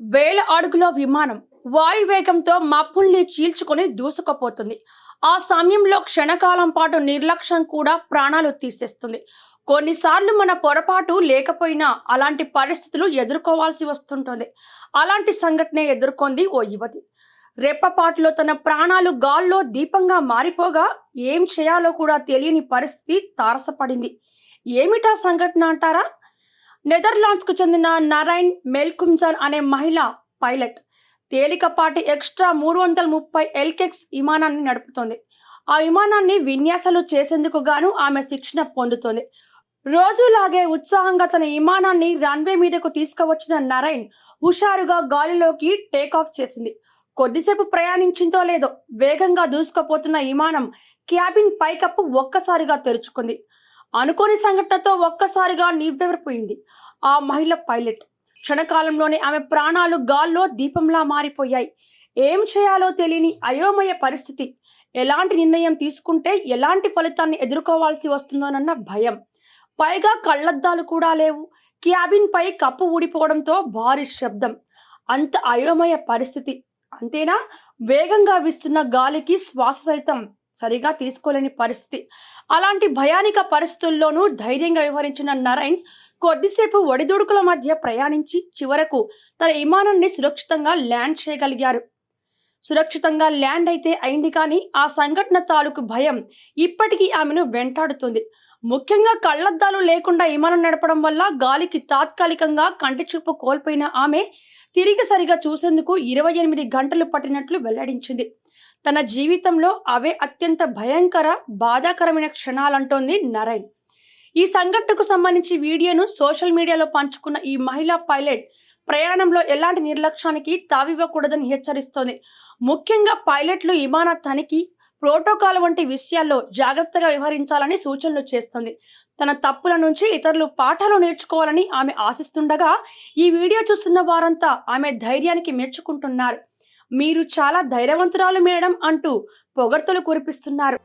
వేల అడుగుల విమానం వాయువేగంతో మబ్బుల్ని చీల్చుకొని దూసుకుపోతుంది. ఆ సమయంలో క్షణకాలం పాటు నిర్లక్ష్యం కూడా ప్రాణాలు తీసేస్తుంది. కొన్నిసార్లు మన పొరపాటు లేకపోయినా అలాంటి పరిస్థితులు ఎదుర్కోవాల్సి వస్తుంటుంది. అలాంటి సంఘటన ఎదుర్కొంది ఓ యువతి. రెప్పపాటులో తన ప్రాణాలు గాల్లో దీపంగా మారిపోగా ఏం చేయాలో కూడా తెలియని పరిస్థితి తారసపడింది. ఏమిటా సంఘటన అంటారా? నెదర్లాండ్స్కు చెందిన నారాయణ్ మెల్కుంజాన్ అనే మహిళ పైలట్. తేలికపాటి ఎక్స్ట్రా మూడు వందల ముప్పై ఎల్కెక్స్ విమానాన్ని నడుపుతోంది. ఆ విమానాన్ని విన్యాసాలు చేసేందుకు గాను ఆమె శిక్షణ పొందుతోంది. రోజులాగే ఉత్సాహంగా తన విమానాన్ని రన్వే మీదకు తీసుకువచ్చిన నరైన్ హుషారుగా గాలిలోకి టేక్ ఆఫ్ చేసింది. కొద్దిసేపు ప్రయాణించిందో లేదో వేగంగా దూసుకుపోతున్న విమానం క్యాబిన్ పైకప్పు ఒక్కసారిగా తెరుచుకుంది. అనుకోని సంఘటనతో ఒక్కసారిగా నివ్వెవరిపోయింది ఆ మహిళ పైలట్. క్షణకాలంలోనే ఆమె ప్రాణాలు గాల్లో దీపంలా మారిపోయాయి. ఏం చేయాలో తెలియని అయోమయ పరిస్థితి. ఎలాంటి నిర్ణయం తీసుకుంటే ఎలాంటి ఫలితాన్ని ఎదుర్కోవాల్సి వస్తుందోనన్న భయం. పైగా కళ్ళద్దాలు కూడా లేవు. క్యాబిన్ పై కప్పు ఊడిపోవడంతో భారీ శబ్దం. అంత అయోమయ పరిస్థితి. అంతేనా? వేగంగా వీస్తున్న గాలికి శ్వాస సైతం. సరిగా తీసుకోలేని పరిస్థితి. అలాంటి భయానిక పరిస్థితుల్లోనూ ధైర్యంగా వ్యవహరించిన నరైన్ కొద్దిసేపు ఒడిదుడుకుల మధ్య ప్రయాణించి చివరకు తన విమానాన్ని సురక్షితంగా ల్యాండ్ చేయగలిగారు. సురక్షితంగా ల్యాండ్ అయితే అయింది కానీ ఆ సంఘటన తాలూకు భయం ఇప్పటికీ ఆమెను వెంటాడుతుంది. ముఖ్యంగా కళ్ళద్దాలు లేకుండా విమానం నడపడం వల్ల గాలికి తాత్కాలికంగా కంటి చూపు కోల్పోయిన ఆమె తిరిగి సరిగా చూసేందుకు ఇరవై ఎనిమిది గంటలు పట్టినట్లు వెల్లడించింది. తన జీవితంలో అవే అత్యంత భయంకర బాధాకరమైన క్షణాలంటోంది నరైన్ ఈ సంఘటనకు సంబంధించి వీడియోను సోషల్ మీడియాలో పంచుకున్న ఈ మహిళా పైలట్ ప్రయాణంలో ఎలాంటి నిర్లక్ష్యానికి తావివ్వకూడదని హెచ్చరిస్తోంది. ముఖ్యంగా పైలట్లు విమాన తనిఖీ ప్రోటోకాల్ వంటి విషయాల్లో జాగ్రత్తగా వ్యవహరించాలని సూచనలు చేస్తుంది. తన తప్పుల నుంచి ఇతరులు పాఠాలు నేర్చుకోవాలని ఆమె ఆశిస్తుండగా ఈ వీడియో చూస్తున్న వారంతా ఆమె ధైర్యానికి మెచ్చుకుంటున్నారు. మీరు చాలా ధైర్యవంతురాలు మేడం అంటూ పొగడ్తలు కురిపిస్తున్నారు.